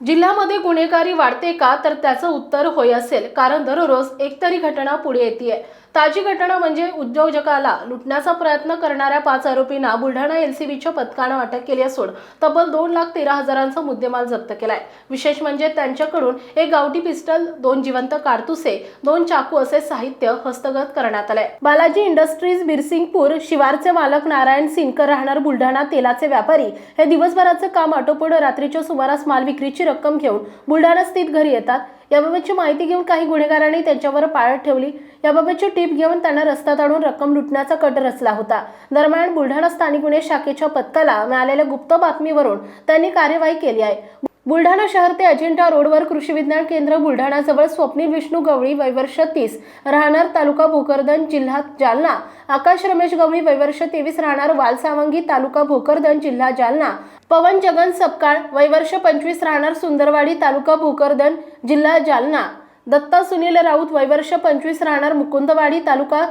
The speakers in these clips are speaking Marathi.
जिल्ह्यामध्ये गुन्हेगारी वाढते का तर त्याचं उत्तर होय असेल कारण दररोज एक तरी घटना पुढे येते ताजी घटना म्हणजे उद्योजकाला लुटण्याचा प्रयत्न करणाऱ्या पाच आरोपींना बुलढाणा एलसीबीच्या पथकानं अटक केली असून तब्बल दोन लाख तेरा हजारांचा मुद्देमाल जप्त केलाय. विशेष म्हणजे त्यांच्याकडून एक गावठी पिस्टल दोन जिवंत कारतुसे दोन चाकू असे साहित्य हस्तगत करण्यात आलंय. बालाजी इंडस्ट्रीज बिरसिंगपूर शिवारचे मालक नारायण सिनकर राहणार बुलढाणा तेलाचे व्यापारी. हे दिवसभराचं काम आटोपड रात्रीच्या सुमारास माल विक्रीची रक्कम घेऊन बुलढाणा स्थित घरी येतात. याबाबतची माहिती घेऊन काही गुन्हेगारांनी त्यांच्यावर पाळत ठेवली. याबाबतची टीप घेऊन त्यांना रस्त्यात आणून रक्कम लुटण्याचा कट रचला होता. दरम्यान बुलढाणा स्थानिक गुन्हे शाखेच्या पथकाला मिळालेल्या गुप्त बातमीवरून त्यांनी कार्यवाही केली आहे. बुलढाणा शहर ते अजिंठा रोडवर कृषी विज्ञान केंद्र बुलढाणाजवळ स्वप्नील विष्णू गवळी वयवर्ष तीस राहणार तालुका भोकरदन जिल्हा जालना. आकाश रमेश गवळी वयवर्ष तेवीस राहणार वालसावंगी तालुका भोकरदन जिल्हा जालना. पवन जगन सपकाळ वयवर्ष पंचवीस राहणार सुंदरवाडी तालुका भोकरदन जिल्हा जालना. दत्ता सुनील राऊत वयवर्ष पंचवीस राहणार मुकुंदवाडी तालुका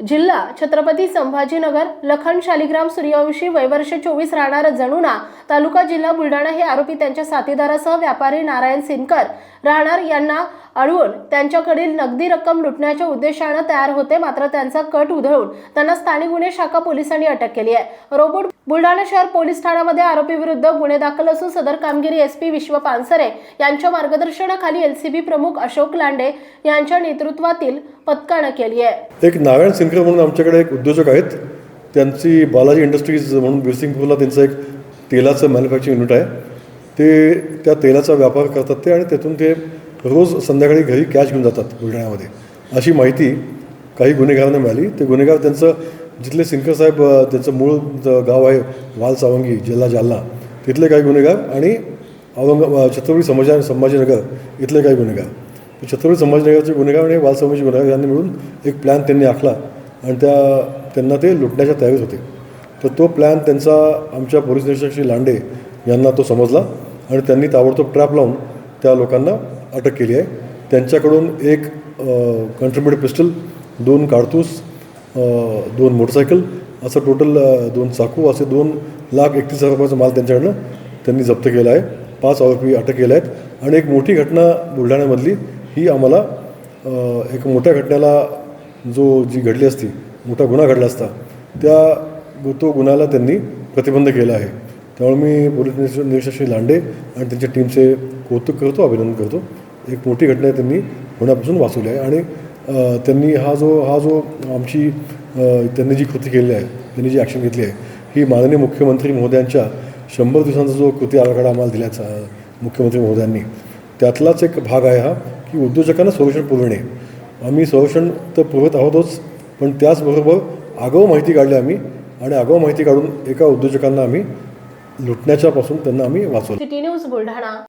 जिल्हा छत्रपती संभाजीनगर लखन शालिग्राम सूर्यवंशी वयवर्ष चोवीस राहणार जणुना तालुका जिल्हा बुलढाणा हे आरोपी त्यांच्या साथीदारासह व्यापारी नारायण सिनकर राहणार यांना अडवून त्यांच्याकडील नगदी रक्कम लुटण्याच्या उद्देशानं तयार होते. मात्र त्यांचा कट उधळून त्यांना स्थानिक गुन्हे शाखा पोलिसांनी अटक केली आहे. रोबोट बुलढाणा शहर पोलीस ठाण्यामध्ये आरोपी विरुद्ध गुन्हे दाखल असून सदर कामगिरी एस पी विश्व पानसरे यांच्या मार्गदर्शनाखाली एलसीबी प्रमुख अशोक लांडे यांच्या नेतृत्वातील पथकानं केली आहे. एक नारायण सिंकर म्हणून आमच्याकडे एक उद्योजक आहेत. त्यांची बालाजी इंडस्ट्रीज म्हणून बिरसिंगपूरला त्यांचं एक तेलाचं मॅन्युफॅक्चरिंग युनिट आहे. ते त्या तेलाचा व्यापार करतात ते आणि त्यातून ते रोज संध्याकाळी घरी कॅश घेऊन जातात बुलढाण्यामध्ये. अशी माहिती काही गुन्हेगारांना मिळाली. ते गुन्हेगार त्यांचं जिथले सिंकर साहेब त्यांचं मूळ गाव आहे वाल सावंगी जिल्हा जालना तिथले काही गुन्हेगार आणि औरंगाबाद छत्रपती समाजा संभाजीनगर इथले काही गुन्हेगार. छत्रपती संभाजीनगरचे गुन्हेगार आणि वालसमाजी गुन्हेगार यांनी मिळून एक प्लॅन त्यांनी आखला. आणि त्या त्यांना ते लुटण्याच्या तयारीत होते. तर तो प्लॅन त्यांचा आमच्या पोलीस निरीक्षक श्री लांडे यांना तो समजला आणि त्यांनी ताबडतोब ट्रॅप लावून त्या लोकांना अटक केली आहे. त्यांच्याकडून एक कंट्रीब्युट पिस्टल दोन कारतूस दोन मोटरसायकल असं टोटल दोन चाकू असे दोन लाख एकतीस हजार रुपयाचा माल त्यांच्याकडनं त्यांनी जप्त केला आहे. पाच आरोपी अटक केल्या आहेत. आणि एक मोठी घटना बुलढाण्यामधली ही आम्हाला एक मोठ्या घटनेला जो जी घडली असती मोठा गुन्हा घडला असता त्या तो गुन्ह्याला त्यांनी प्रतिबंध केला आहे. त्यामुळे मी पोलीस निरीक्षक श्री लांडे आणि त्यांच्या टीमचे कौतुक करतो अभिनंदन करतो. एक मोठी घटना त्यांनी होण्यापासून वाचवली आहे. आणि त्यांनी हा जो हा जो आमची त्यांनी जी कृती केलेली आहे त्यांनी जी ॲक्शन घेतली आहे ही माननीय मुख्यमंत्री महोदयांच्या शंभर दिवसांचा जो कृती आराखडा आम्हाला दिल्याचा मुख्यमंत्री महोदयांनी त्यातलाच एक भाग आहे हा की उद्योजकांना संरक्षण पुरवणे. आम्ही संरक्षण तर पुरवत आहोतच पण त्याचबरोबर आगाऊ माहिती काढली आम्ही आणि आगाऊ माहिती काढून एका उद्योजकांना आम्ही लुटण्याच्यापासून त्यांना आम्ही वाचवलं. City news Buldhana.